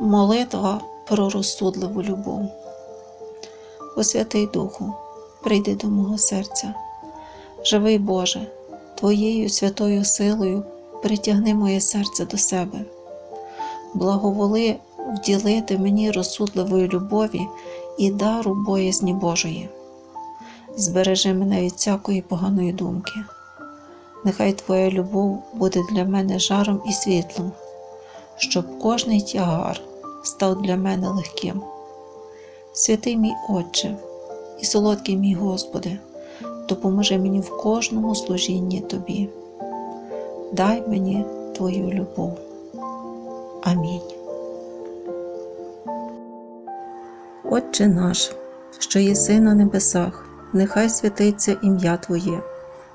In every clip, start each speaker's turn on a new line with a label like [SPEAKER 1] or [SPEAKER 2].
[SPEAKER 1] Молитва про розсудливу любов. О Святий Духу, прийди до мого серця. Живий Боже, Твоєю святою силою притягни моє серце до себе. Благоволи вділити мені розсудливої любові і дару боязні Божої. Збережи мене від всякої поганої думки. Нехай Твоя любов буде для мене жаром і світлом, щоб кожний тягар став для мене легким. Святий мій Отче і солодкий мій Господи, допоможи мені в кожному служінні Тобі. Дай мені Твою любов. Амінь. Отче наш, що єси на небесах, нехай святиться ім'я Твоє,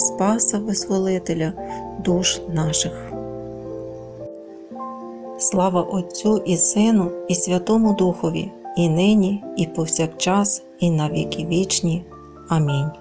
[SPEAKER 1] Спаса Визволителя душ наших. Слава Отцю і Сину, і Святому Духові, і нині, і повсякчас, і на віки вічні. Амінь.